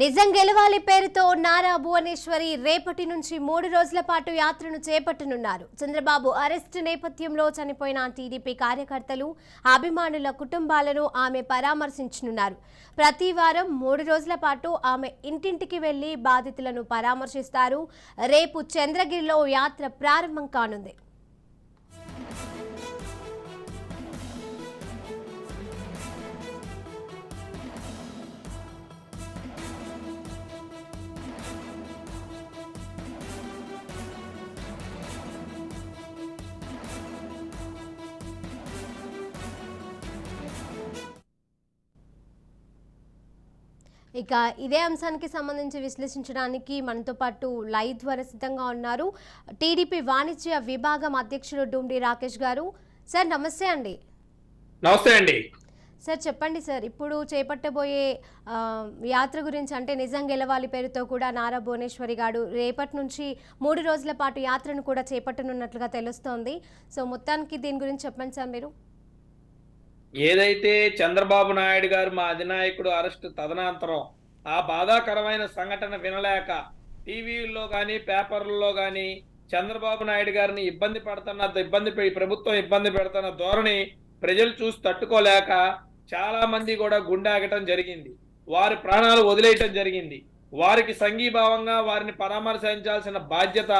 నిజం గెలవాలి పేరుతో నారా భువనేశ్వరి రేపటి నుంచి మూడు రోజుల పాటు యాత్రను చేపట్టనున్నారు. చంద్రబాబు అరెస్టు నేపథ్యంలో చనిపోయిన టీడీపీ కార్యకర్తలు అభిమానుల కుటుంబాలను ఆమె పరామర్శించనున్నారు. ప్రతి వారం మూడు రోజుల పాటు ఆమె ఇంటింటికి వెళ్ళి బాధితులను పరామర్శిస్తారు. రేపు చంద్రగిరిలో యాత్ర ప్రారంభం కానుంది. ఇక ఇదే అంశానికి సంబంధించి విశ్లేషించడానికి మనతో పాటు లైవ్ ద్వారా సిద్ధంగా ఉన్నారు టీడీపీ వాణిజ్య విభాగం అధ్యక్షుడు డుండి రాకేష్ గారు. సార్ నమస్తే అండి. నమస్తే అండి. సార్ చెప్పండి సార్ ఇప్పుడు చేపట్టబోయే యాత్ర గురించి అంటే నిజం గెలవాలి పేరుతో కూడా నారా భువనేశ్వరి గారు రేపటి నుంచి మూడు రోజుల పాటు యాత్రను కూడా చేపట్టనున్నట్లుగా తెలుస్తోంది. సో మొత్తానికి దీని గురించి చెప్పండి సార్ మీరు. ఏదైతే చంద్రబాబు నాయుడు గారు మా అధినాయకుడు అరెస్ట్ తదనంతరం ఆ బాధాకరమైన సంఘటన వినలేక టీవీల్లో కానీ పేపర్లలో కానీ చంద్రబాబు నాయుడు గారిని ఇబ్బంది పడుతున్న ఇబ్బంది ప్రభుత్వం ఇబ్బంది పెడుతున్న ధోరణి ప్రజలు చూసి తట్టుకోలేక చాలా మంది కూడా గుండె ఆగటం జరిగింది. వారి ప్రాణాలు వదిలేయటం జరిగింది. వారికి సంఘీభావంగా వారిని పరామర్శించాల్సిన బాధ్యత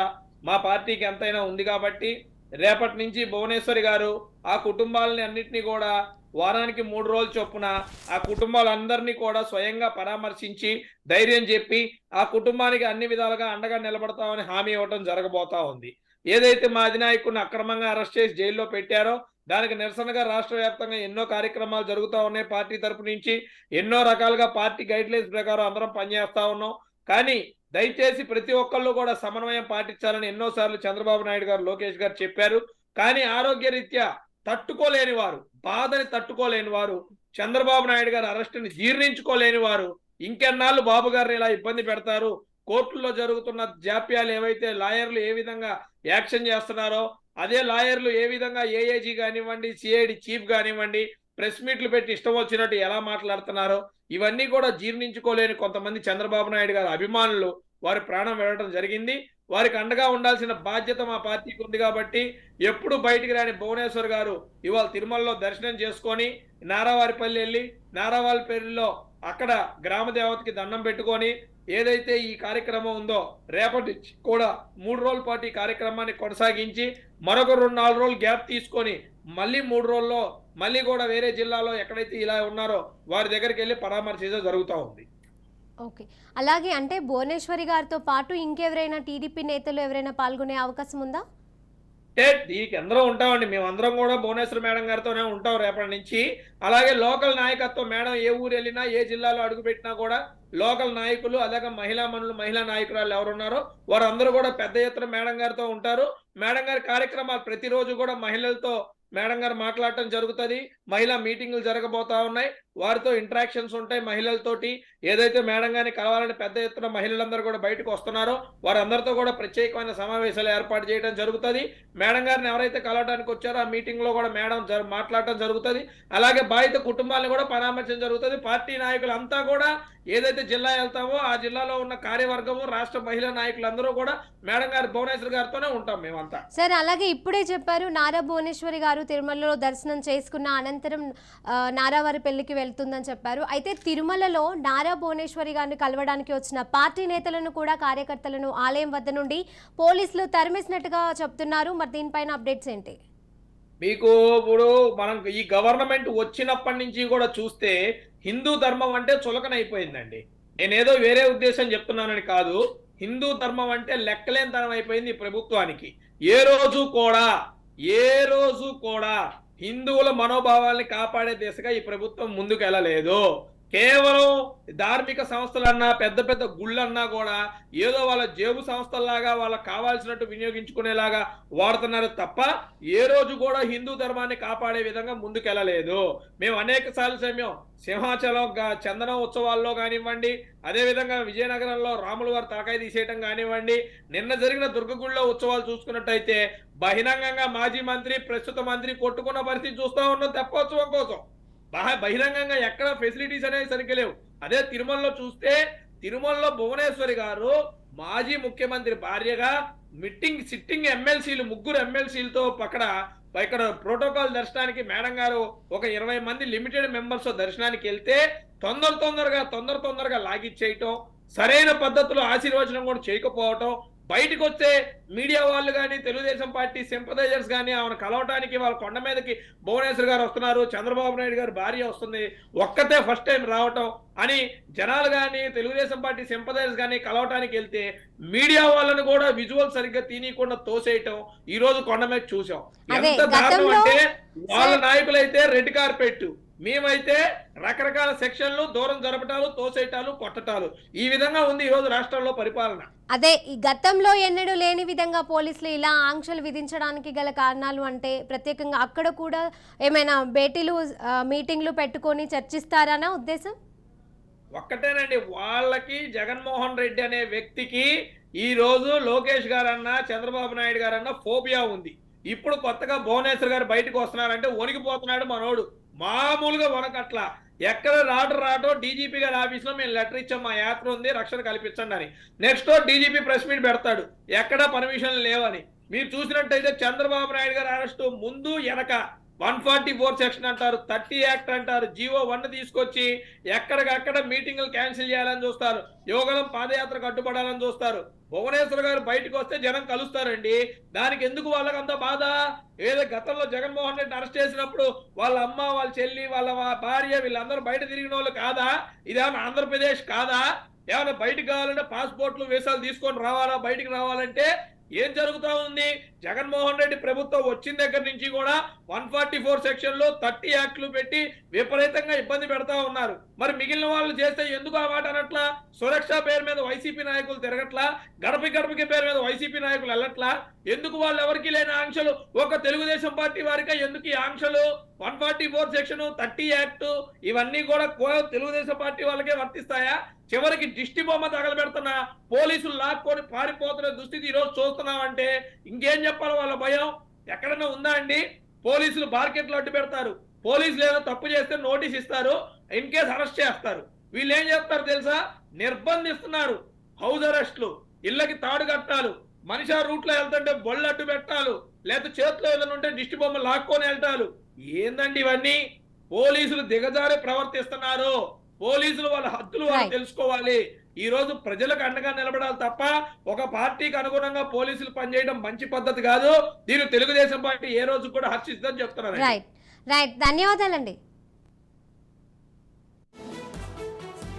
మా పార్టీకి ఎంతైనా ఉంది కాబట్టి రేపటి నుంచి భువనేశ్వరి గారు ఆ కుటుంబాలని అన్నిటినీ కూడా వారానికి మూడు రోజులు చొప్పున ఆ కుటుంబాలందరినీ కూడా స్వయంగా పరామర్శించి ధైర్యం చెప్పి ఆ కుటుంబానికి అన్ని విధాలుగా అండగా నిలబడతామని హామీ ఇవ్వడం జరగబోతా ఉంది. ఏదైతే మా అధినాయకుడిని అక్రమంగా అరెస్ట్ చేసి జైల్లో పెట్టారో దానికి నిరసనగా రాష్ట్ర వ్యాప్తంగా ఎన్నో కార్యక్రమాలు జరుగుతూ ఉన్నాయి. పార్టీ తరపు నుంచి ఎన్నో రకాలుగా పార్టీ గైడ్ లైన్స్ ప్రకారం అందరం పనిచేస్తా ఉన్నాం. కానీ దయచేసి ప్రతి ఒక్కళ్ళు కూడా సమన్వయం పాటించాలని ఎన్నోసార్లు చంద్రబాబు నాయుడు గారు లోకేష్ గారు చెప్పారు. కానీ ఆరోగ్య రీత్యా తట్టుకోలేని వారు బాధని తట్టుకోలేని వారు చంద్రబాబు నాయుడు గారు అరెస్టుని జీర్ణించుకోలేని వారు ఇంకెన్నాళ్ళు బాబు గారిని ఇలా ఇబ్బంది పెడతారు? కోర్టుల్లో జరుగుతున్న జాప్యాలు ఏవైతే లాయర్లు ఏ విధంగా యాక్షన్ చేస్తున్నారో అదే లాయర్లు ఏ విధంగా ఏఏజీ కానివ్వండి సిఐడి చీఫ్ కానివ్వండి ప్రెస్ మీట్లు పెట్టి ఇష్టం వచ్చినట్టు ఎలా మాట్లాడుతున్నారో ఇవన్నీ కూడా జీర్ణించుకోలేని కొంతమంది చంద్రబాబు నాయుడు గారి అభిమానులు వారి ప్రాణం వెళ్ళడం జరిగింది. వారికి అండగా ఉండాల్సిన బాధ్యత మా పార్టీకి ఉంది కాబట్టి ఎప్పుడు బయటికి రాని భువనేశ్వర్ గారు ఇవాళ తిరుమలలో దర్శనం చేసుకొని నారావారిపల్లి వెళ్ళి నారావారిపల్లిలో అక్కడ గ్రామ దేవతకి దండం పెట్టుకొని ఏదైతే ఈ కార్యక్రమం ఉందో రేపటి కూడా మూడు రోజుల పాటు ఈ కార్యక్రమాన్ని కొనసాగించి మరొక రెండు నాలుగు రోజులు గ్యాప్ తీసుకొని మళ్ళీ మూడు రోజుల్లో మళ్ళీ కూడా వేరే జిల్లాలో ఎక్కడైతే ఇలా ఉన్నారో వారి దగ్గరికి వెళ్ళి పరామర్శించడం జరుగుతూ ఉంది. ఓకే. అలాగే అంటే భువనేశ్వరి గారితో పాటు ఇంకెవరైనా టీడీపీ నేతలు ఎవరైనా పాల్గొనే అవకాశం ఉందా? అంటే దీనికి అందరం ఉంటామండి. మేమందరం కూడా భువనేశ్వర మేడం గారితోనే ఉంటాం రేపటి నుంచి. అలాగే లోకల్ నాయకత్వం మేడం ఏ ఊరు వెళ్ళినా ఏ జిల్లాలో అడుగుపెట్టినా కూడా లోకల్ నాయకులు అలాగే మహిళా మనులు మహిళా నాయకురాలు ఎవరున్నారో వారందరూ కూడా పెద్ద ఎత్తున మేడం గారితో ఉంటారు. మేడం గారి కార్యక్రమాలు ప్రతిరోజు కూడా మహిళలతో మేడం గారు మాట్లాడటం జరుగుతుంది. మహిళా మీటింగులు జరగబోతా ఉన్నాయి. వారితో ఇంటరాక్షన్స్ ఉంటాయి మహిళలతోటి. ఏదైతే మేడం గారిని కలవాలని పెద్ద ఎత్తున మహిళలందరూ కూడా బయటకు వస్తున్నారో వారందరితో కూడా ప్రత్యేకమైన సమావేశాలు ఏర్పాటు చేయడం జరుగుతుంది. మేడం గారిని ఎవరైతే కలవడానికి వచ్చారో ఆ మీటింగ్లో కూడా మేడం మాట్లాడటం జరుగుతుంది. అలాగే బాధిత కుటుంబాలను కూడా పరామర్శం జరుగుతుంది. పార్టీ నాయకులు అంతా కూడా ఏదైతే జిల్లా వెళ్తామో ఆ జిల్లాలో ఉన్న కార్యవర్గము రాష్ట్ర మహిళా నాయకులందరూ కూడా మేడం గారి భువనేశ్వర్ గారితోనే ఉంటాం మేమంతా. సరే అలాగే ఇప్పుడే చెప్పారు నారా భువనేశ్వరి గారు తిరుమలలో దర్శనం చేసుకున్న అనంతరం నారావారి పెళ్ళికి వెళ్తుందని చెప్పారు. అయితే తిరుమలలో నారా భువనేశ్వరి గారిని కలవడానికి వచ్చిన పార్టీ నేతలను కూడా కార్యకర్తలను ఆలయం వద్ద నుండి పోలీసులు తరిమేసినట్టుగా చెప్తున్నారు. మరి దీనిపైన అప్డేట్స్ ఏంటి? మీకు ఇప్పుడు మనం ఈ గవర్నమెంట్ వచ్చినప్పటి నుంచి కూడా చూస్తే హిందూ ధర్మం అంటే చులకనైపోయిందండి. నేనేదో వేరే ఉద్దేశం చెప్తున్నానని కాదు. హిందూ ధర్మం అంటే లెక్కలేనితనం అయిపోయింది ఈ ప్రభుత్వానికి. ఏ రోజు కూడా ఏ రోజు కూడా హిందువుల మనోభావాల్ని కాపాడే దిశగా ఈ ప్రభుత్వం ముందుకు వెళ్ళలేదు కేవలం ధార్మిక సంస్థలన్నా పెద్ద పెద్ద గుళ్ళన్నా కూడా ఏదో వాళ్ళ జేబు సంస్థల్లాగా వాళ్ళకి కావాల్సినట్టు వినియోగించుకునేలాగా వాడుతున్నారు తప్ప ఏ రోజు కూడా హిందూ ధర్మాన్ని కాపాడే విధంగా ముందుకెళ్ళలేదు. మేము అనేక సార్లు సమయం సింహాచలం గ- ఉత్సవాల్లో కానివ్వండి అదేవిధంగా విజయనగరంలో రాముల వారి తలకాయ తీసేయటం కానివ్వండి నిన్న జరిగిన దుర్గగుళ్ళో ఉత్సవాలు చూసుకున్నట్టయితే బహిరంగంగా మాజీ మంత్రి ప్రస్తుత మంత్రి కొట్టుకున్న పరిస్థితి చూస్తా ఉన్నాం తెప్పోత్సవం కోసం. బహిరంగంగా ఎక్కడ ఫెసిలిటీస్ అనేవి సరిగ్గా లేవు. అదే తిరుమలలో చూస్తే తిరుమలలో భువనేశ్వరి గారు మాజీ ముఖ్యమంత్రి భార్యగా మిట్టింగ్ సిట్టింగ్ ఎమ్మెల్సీలు ముగ్గురు ఎమ్మెల్సీలతో అక్కడ ఇక్కడ ప్రోటోకాల్ దర్శనానికి మేడం గారు ఒక ఇరవై మంది లిమిటెడ్ మెంబర్స్ దర్శనానికి వెళ్తే తొందర తొందరగా తొందర తొందరగా లాగిచ్చేయటం సరైన పద్ధతిలో ఆశీర్వచనం కూడా చేయకపోవటం బయటకు వస్తే మీడియా వాళ్ళు కానీ తెలుగుదేశం పార్టీ సింపదైజర్స్ కానీ ఆమెను కలవటానికి వాళ్ళ కొండ మీదకి భువనేశ్వర్ గారు వస్తున్నారు చంద్రబాబు నాయుడు గారు భార్య వస్తుంది ఒక్కతే ఫస్ట్ టైం రావటం అని జనాలు కానీ తెలుగుదేశం పార్టీ సింపదైజర్స్ కానీ కలవటానికి వెళ్తే మీడియా వాళ్ళని కూడా విజువల్ సరిగ్గా తీయకుండా తోసేయటం ఈ రోజు కొండ మీద చూసాం. ఎంత దారుణం అంటే వాళ్ళ నాయకులైతే రెడ్ కార్పెట్ మేమైతే రకరకాల సెక్షన్లు దూరం జరపటాలు తోసేయటాలు కొట్టటాలు. ఈ విధంగా ఉంది ఈ రోజు రాష్ట్రంలో పరిపాలన. అదే ఈ గతంలో ఎన్నడూ లేని విధంగా పోలీసులు ఇలా ఆంక్షలు విధించడానికి గల కారణాలు అంటే ప్రత్యేకంగా అక్కడ కూడా ఏమైనా భేటీలు మీటింగ్లు పెట్టుకొని చర్చిస్తారనా ఉద్దేశం? ఒక్కటేనండి వాళ్ళకి జగన్మోహన్ రెడ్డి అనే వ్యక్తికి ఈ రోజు లోకేష్ గారన్నా చంద్రబాబు నాయుడు గారన్నా ఫోబియా ఉంది. ఇప్పుడు కొత్తగా భువనేశ్వర్ గారు బయటకు వస్తున్నారంటే వణికిపోతున్నాడు మనోడు. మామూలుగా వనకట్ల ఎక్కడ రాడు రాటో డీజీపీ గారి ఆఫీస్లో మేము లెటర్ ఇచ్చాం మా యాత్ర ఉంది రక్షణ కల్పించండి అని. నెక్స్ట్ డీజీపీ ప్రెస్ మీట్ పెడతాడు. ఎక్కడ పర్మిషన్ లేవని. మీరు చూసినట్టయితే చంద్రబాబు నాయుడు గారి అరెస్టు ముందు వెనక. వన్ ఫార్టీ ఫోర్ సెక్షన్ అంటారు థర్టీ యాక్ట్ అంటారు జీవో వన్ తీసుకొచ్చి ఎక్కడికక్కడ మీటింగులు క్యాన్సిల్ చేయాలని చూస్తారు యోగలం పాదయాత్ర కట్టుబడాలని చూస్తారు. భువనేశ్వర్ గారు బయటకు వస్తే జనం కలుస్తారండి. దానికి ఎందుకు వాళ్ళకి అంత బాధ? ఏదో గతంలో జగన్మోహన్ రెడ్డి అరెస్ట్ చేసినప్పుడు వాళ్ళ అమ్మ వాళ్ళ చెల్లి వాళ్ళ భార్య వీళ్ళందరూ బయట తిరిగిన వాళ్ళు కాదా? ఇదేమన్నా ఆంధ్రప్రదేశ్ కాదా? ఏమైనా బయటకు కావాలంటే పాస్పోర్ట్లు వీసాలు తీసుకొని రావాలా? బయటకు రావాలంటే ఏం జరుగుతూ ఉంది? జగన్మోహన్ రెడ్డి ప్రభుత్వం వచ్చిన దగ్గర నుంచి కూడా వన్ ఫార్టీ ఫోర్ సెక్షన్లో థర్టీ యాక్ట్లు పెట్టి విపరీతంగా ఇబ్బంది పెడతా ఉన్నారు. మరి మిగిలిన వాళ్ళు చేస్తే ఎందుకు ఆ మాట అనట్లా? సురక్ష పేరు మీద వైసీపీ నాయకులు తిరగట్లా? గడప గడపకి పేరు మీద వైసీపీ నాయకులు వెళ్ళట్లా? ఎందుకు వాళ్ళు ఎవరికి లేని ఆంక్షలు? ఒక తెలుగుదేశం పార్టీ వారికే ఎందుకు ఈ ఆంక్షలు? One forty four section thirty act ఇవన్నీ కూడా తెలుగుదేశం పార్టీ వాళ్ళకే వర్తిస్తాయా? చివరికి దిష్టి బొమ్మ తగలబెడుతున్న పోలీసులు లాక్కొని పారిపోతున్న దుస్థితి ఈరోజు రోజు చూస్తున్నామంటే ఇంకేం చెప్పాలి వాళ్ళ భయం? ఎక్కడన్నా ఉందా అండి? పోలీసులు మార్కెట్లో అడ్డు పెడతారు. పోలీసులు ఏదో తప్పు చేస్తే నోటీస్ ఇస్తారు. ఇన్ కేసు అరెస్ట్ చేస్తారు. వీళ్ళు ఏం చేస్తారు తెలుసా? నిర్బంధిస్తున్నారు. హౌస్ అరెస్ట్లు ఇళ్ళకి తాడు కట్టాలు మనిషి ఆ రూట్లో వెళ్తుంటే బొళ్ళు అడ్డు పెట్టాలు లేదా చేతిలో ఏదైనా ఉంటే దిష్టి బొమ్మ లాక్కొని వెళ్తారు ఏందండి ఇవన్నీ? పోలీసులు దిగజారి ప్రవర్తిస్తున్నారు. పోలీసులు వాళ్ళ హద్దులు వాళ్ళు. తెలుసుకోవాలి. ఈ రోజు ప్రజలకు అండగా నిలబడాలి తప్ప ఒక పార్టీకి అనుగుణంగా పోలీసులు పనిచేయడం మంచి పద్ధతి కాదు. దీన్ని తెలుగుదేశం పార్టీ ఏ రోజు కూడా హర్షిస్తుందని చెప్తున్నారు రైట్ రైట్ ధన్యవాదాలండి.